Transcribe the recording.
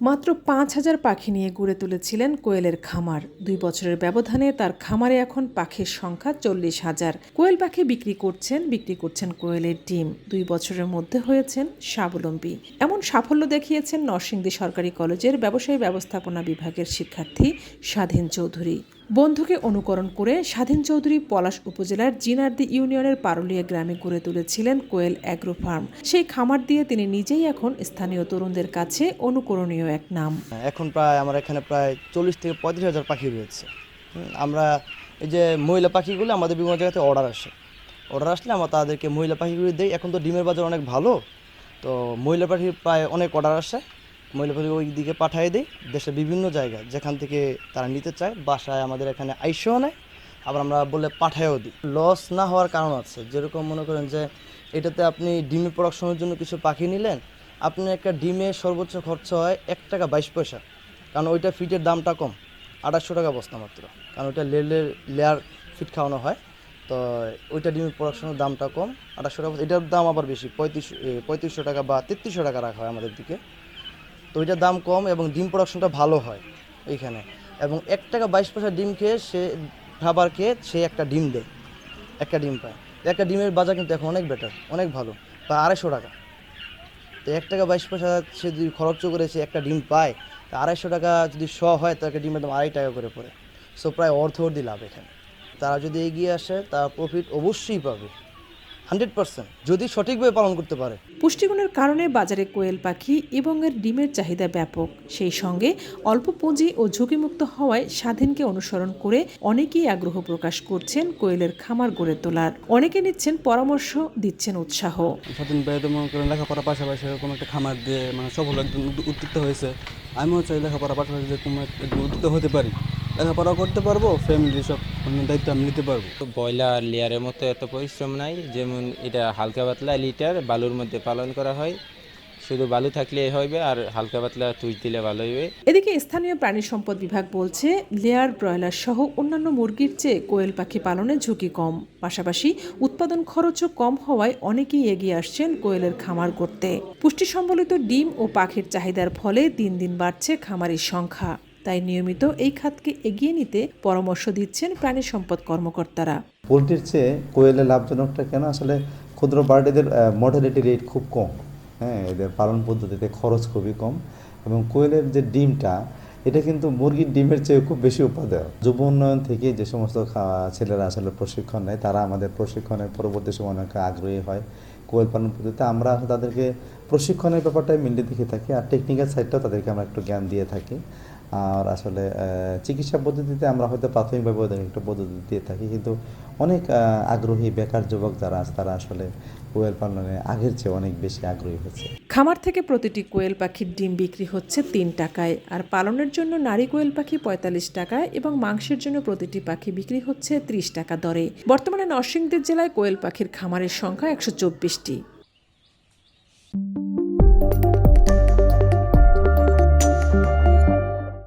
মাত্র পাঁচ হাজার পাখি নিয়ে গড়ে তুলেছিলেন কোয়েলের খামার। দুই বছরের ব্যবধানে তার খামারে এখন পাখির সংখ্যা চল্লিশ হাজার। কোয়েল পাখি বিক্রি করছেন বিক্রি করছেন কোয়েলের ডিম। দুই বছরের মধ্যে হয়েছেন স্বাবলম্বী। এমন সাফল্য দেখিয়েছেন নরসিংদী সরকারি কলেজের ব্যবসায়ী ব্যবস্থাপনা বিভাগের শিক্ষার্থী স্বাধীন চৌধুরী। বন্ধুকে অনুকরণ করে স্বাধীন চৌধুরী পলাশ উপজেলার জিনার্দি ইউনিয়নের পারুলিয়া গ্রামে গড়ে তুলেছিলেন কোয়েল অ্যাগ্রো ফার্ম। সেই খামার দিয়ে তিনি নিজেই এখন স্থানীয় তরুণদের কাছে অনুকরণীয় এক নাম। এখন প্রায় আমার এখানে প্রায় চল্লিশ থেকে পঁয়ত্রিশ হাজার পাখি রয়েছে। আমরা এই যে মহিলা পাখিগুলো আমাদের বিভিন্ন জায়গাতে অর্ডার আসে। অর্ডার আসলে আমরা তাদেরকে মহিলা পাখিগুলি দিই। এখন তো ডিমের বাজার অনেক ভালো, তো মহিলা পাখির প্রায় অনেক অর্ডার আসে। মহিলা পাখি ওই দিকে পাঠিয়ে দিই। দেশের বিভিন্ন জায়গায়, যেখান থেকে তারা নিতে চায়, বাসায় আমাদের এখানে আইসেও নেয়, আবার আমরা বলে পাঠায়ও দিই। লস না হওয়ার কারণ আছে, যেরকম মনে করেন যে এটাতে আপনি ডিমের প্রোডাকশনের জন্য কিছু পাখি নিলেন আপনি একটা ডিমে সর্বোচ্চ খরচ হয় এক টাকা বাইশ পয়সা, কারণ ওইটা ফিটের দামটা কম, আঠাশশো টাকা বস্তা মাত্র, কারণ ওইটা লেয়ার লেয়ার ফিট খাওয়ানো হয়, তো ওইটা ডিমের প্রোডাকশনের দামটা কম, আঠাশশো টাকা এটার দাম আবার বেশি, পঁয়ত্রিশ পঁয়ত্রিশশো টাকা বা তেত্রিশশো টাকা রাখা হয় আমাদের দিকে। তো ওইটার দাম কম এবং ডিম প্রোডাকশনটা ভালো হয় এইখানে। এবং এক টাকা বাইশ পয়সা ডিম খেয়ে সে খাবার খেয়ে সে একটা ডিম দেয়, একটা ডিম পায়। একটা ডিমের বাজার কিন্তু এখন অনেক বেটার অনেক ভালো, প্রায় আড়াইশো টাকা। তো এক টাকা বাইশ পয়সা সে যদি খরচ করে সে একটা ডিম পায়, তা আড়াইশো টাকা যদি শ হয় তাকে ডিমের দাম আড়াই টাকা করে পড়ে। সো প্রায় অর্ধ অর্ধি লাভ এখানে। তারা যদি এগিয়ে আসে, তারা প্রফিট অবশ্যই পাবে। হান্ড্রেড পার্সেন্ট যদি সঠিকভাবে পালন করতে পারে। পুষ্টিগুণের কারণে বাজারে কোয়েল পাখি এবং এর ডিমের চাহিদা ব্যাপক। সেই সঙ্গে অল্প পুঁজি ও ঝুঁকিমুক্ত হওয়ায় স্বাধীনকে অনুসরণ করে অনেকেই আগ্রহ প্রকাশ করছেন কোয়েলের খামার গড়ে তোলার। অনেকে নিচ্ছেন পরামর্শ দিচ্ছেন উৎসাহ। স্বাধীন ভাই তো মনে করেন লেখাপড়ার পাশাপাশি এরকম একটা খামার দিয়ে মানে সফল একজন উদ্য- হয়েছে আমিও চাই লেখাপড়ার পাশাপাশি কোনো একজন উদ্যোক্তা হতে পারি। লেখাপড়াও করতে পারব ফ্যামিলি সব দায়িত্ব আমি নিতে পারব। তো ব্রয়লার লেয়ারের মতো এত পরিশ্রম নাই যেমন এটা হালকা পাতলা লিটার বালুর মধ্যে পালন করা হয়। শুধু বালু থাকলে হবে আর হালকা পাতলা তুষ দিলে ভালো হবে এদিকে স্থানীয় প্রাণী সম্পদ বিভাগ বলছে লেয়ার ব্রয়লার সহ অন্যান্য মুরগির চেয়ে কোয়েল পাখি পালনে ঝুঁকি কম। পাশাপাশি উৎপাদন খরচও কম হওয়ায় অনেকেই এগিয়ে আসছেন কোয়েলের খামার করতে। পুষ্টি সম্বলিত ডিম ও পাখির চাহিদার ফলে দিন দিন বাড়ছে খামারির সংখ্যা। তাই নিয়মিত এই খাতকে এগিয়ে নিতে পরামর্শ দিচ্ছেন প্রাণী সম্পদ কর্মকর্তারা। পোলট্রির চেয়ে কোয়েলের লাভজনকটা কেন? আসলে ক্ষুদ্র বার্ডেদের মর্টালিটি রেট খুব কম। হ্যাঁ এদের পালন পদ্ধতিতে খরচ খুবই কম এবং কোয়েলের যে ডিমটা, এটা কিন্তু মুরগির ডিমের চেয়ে খুব বেশি উপাদেয়। যুব উন্নয়ন থেকে যে সমস্ত ছেলেরা আসলে প্রশিক্ষণ নেয়, তারা আমাদের প্রশিক্ষণের পরবর্তী সময় অনেক আগ্রহী হয় কোয়েল পালন পদ্ধতিতে। আমরা তাদেরকে প্রশিক্ষণের ব্যাপারটাই মেনলি দেখে থাকি আর টেকনিক্যাল সাইডটাও তাদেরকে আমরা একটু জ্ঞান দিয়ে থাকি। আর আসলে চিকিৎসা পদ্ধতিতে আমরা হয়তো প্রাথমিকভাবে ওদের একটু পদ্ধতি দিয়ে থাকি, কিন্তু অনেক আগ্রহী বেকার যুবক যারা আছে, তারা আসলে কোয়েল পালনে আগের চেয়ে অনেক বেশি আগ্রহী হচ্ছে। খামার থেকে প্রতিটি কোয়েল পাখির ডিম বিক্রি হচ্ছে তিন টাকায়, আর পালনের জন্য নারী কোয়েল পাখি পঁয়তাল্লিশ টাকায় এবং মাংসের জন্য প্রতিটি পাখি বিক্রি হচ্ছে ত্রিশ টাকা দরে। বর্তমানে নরসিংদী জেলায় কোয়েল পাখির খামারের সংখ্যা একশো চব্বিশটি।